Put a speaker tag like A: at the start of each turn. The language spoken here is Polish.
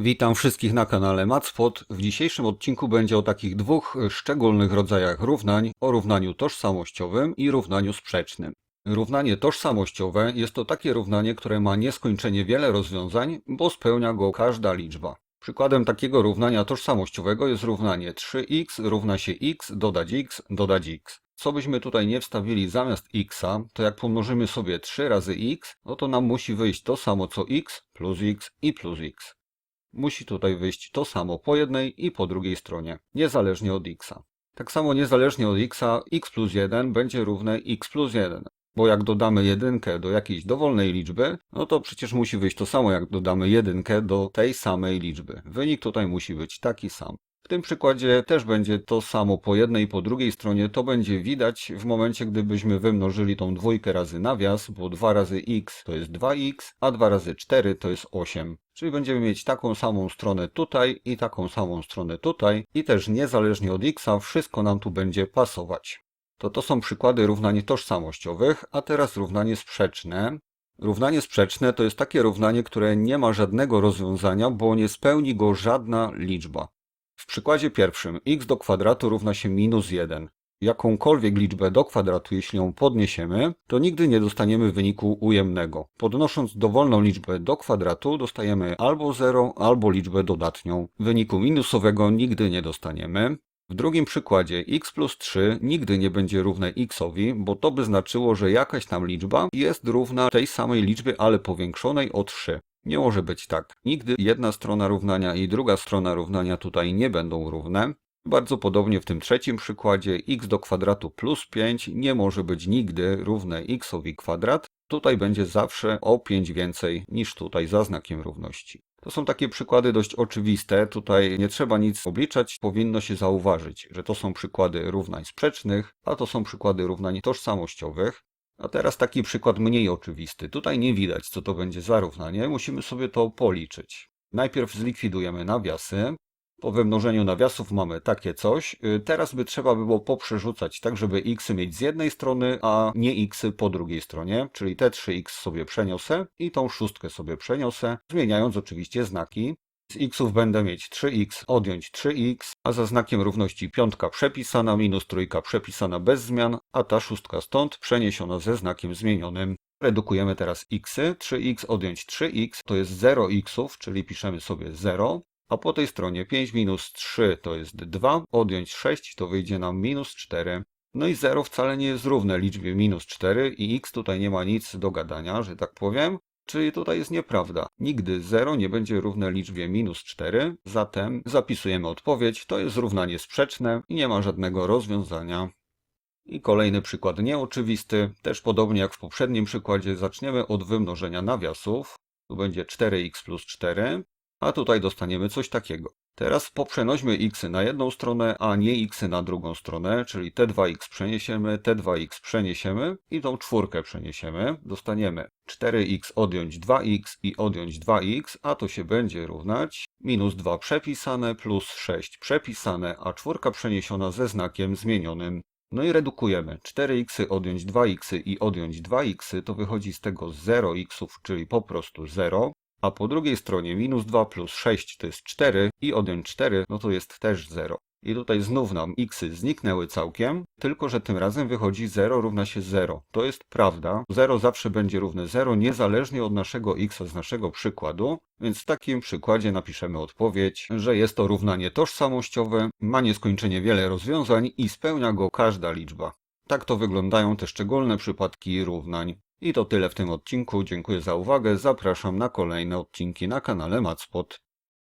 A: Witam wszystkich na kanale Matspot. W dzisiejszym odcinku będzie o takich dwóch szczególnych rodzajach równań, o równaniu tożsamościowym i równaniu sprzecznym. Równanie tożsamościowe jest to takie równanie, które ma nieskończenie wiele rozwiązań, bo spełnia go każda liczba. Przykładem takiego równania tożsamościowego jest równanie 3x równa się x dodać x dodać x. Co byśmy tutaj nie wstawili zamiast x, to jak pomnożymy sobie 3 razy x, no to nam musi wyjść to samo co x plus x i plus x musi tutaj wyjść to samo po jednej i po drugiej stronie, niezależnie od x. Tak samo niezależnie od x, x plus 1 będzie równe x plus 1. Bo jak dodamy jedynkę do jakiejś dowolnej liczby, no to przecież musi wyjść to samo jak dodamy jedynkę do tej samej liczby. Wynik tutaj musi być taki sam. W tym przykładzie też będzie to samo po jednej i po drugiej stronie. To będzie widać w momencie, gdybyśmy wymnożyli tą dwójkę razy nawias, bo 2 razy x to jest 2x, a 2 razy 4 to jest 8. Czyli będziemy mieć taką samą stronę tutaj i taką samą stronę tutaj i też niezależnie od x wszystko nam tu będzie pasować. To to są przykłady równań tożsamościowych, a teraz równanie sprzeczne. Równanie sprzeczne to jest takie równanie, które nie ma żadnego rozwiązania, bo nie spełni go żadna liczba. W przykładzie pierwszym x do kwadratu równa się minus 1. Jakąkolwiek liczbę do kwadratu, jeśli ją podniesiemy, to nigdy nie dostaniemy wyniku ujemnego. Podnosząc dowolną liczbę do kwadratu, dostajemy albo 0, albo liczbę dodatnią. Wyniku minusowego nigdy nie dostaniemy. W drugim przykładzie x plus 3 nigdy nie będzie równe xowi, bo to by znaczyło, że jakaś tam liczba jest równa tej samej liczbie, ale powiększonej o 3. Nie może być tak. Nigdy jedna strona równania i druga strona równania tutaj nie będą równe. Bardzo podobnie w tym trzecim przykładzie x do kwadratu plus 5 nie może być nigdy równe xowi kwadrat. Tutaj będzie zawsze o 5 więcej niż tutaj za znakiem równości. To są takie przykłady dość oczywiste, tutaj nie trzeba nic obliczać, powinno się zauważyć, że to są przykłady równań sprzecznych, a to są przykłady równań tożsamościowych. A teraz taki przykład mniej oczywisty. Tutaj nie widać, co to będzie za równanie, musimy sobie to policzyć. Najpierw zlikwidujemy nawiasy. Po wymnożeniu nawiasów mamy takie coś. Y, Teraz by trzeba było poprzerzucać tak, żeby x mieć z jednej strony, a nie x po drugiej stronie, czyli te 3x sobie przeniosę i tą szóstkę sobie przeniosę, zmieniając oczywiście znaki. Z xów będę mieć 3x, odjąć 3x, a za znakiem równości piątka przepisana, minus trójka przepisana bez zmian, a ta szóstka stąd przeniesiona ze znakiem zmienionym. Redukujemy teraz xy, 3x odjąć 3x to jest 0 xów, czyli piszemy sobie 0, a po tej stronie 5 minus 3 to jest 2, odjąć 6 to wyjdzie nam minus 4. No i 0 wcale nie jest równe liczbie minus 4 i x tutaj nie ma nic do gadania, że tak powiem. Czyli tutaj jest nieprawda. Nigdy 0 nie będzie równe liczbie minus 4, zatem zapisujemy odpowiedź, to jest równanie sprzeczne i nie ma żadnego rozwiązania. I kolejny przykład nieoczywisty, też podobnie jak w poprzednim przykładzie, zaczniemy od wymnożenia nawiasów. Tu będzie 4x plus 4, a tutaj dostaniemy coś takiego. Teraz poprzenośmy x na jedną stronę, a nie x na drugą stronę, czyli te 2x przeniesiemy, te 2x przeniesiemy i tą czwórkę przeniesiemy. Dostaniemy 4x odjąć 2x i odjąć 2x, a to się będzie równać minus 2 przepisane plus 6 przepisane, a czwórka przeniesiona ze znakiem zmienionym. No i redukujemy. 4x odjąć 2x i odjąć 2x to wychodzi z tego 0x, czyli po prostu 0. A po drugiej stronie minus 2 plus 6 to jest 4 i odjąć 4 no to jest też 0. I tutaj znów nam xy zniknęły całkiem, tylko że tym razem wychodzi 0 równa się 0. To jest prawda. 0 zawsze będzie równe 0, niezależnie od naszego x z naszego przykładu, więc w takim przykładzie napiszemy odpowiedź, że jest to równanie tożsamościowe, ma nieskończenie wiele rozwiązań i spełnia go każda liczba. Tak to wyglądają te szczególne przypadki równań. I to tyle w tym odcinku. Dziękuję za uwagę. Zapraszam na kolejne odcinki na kanale Matspot.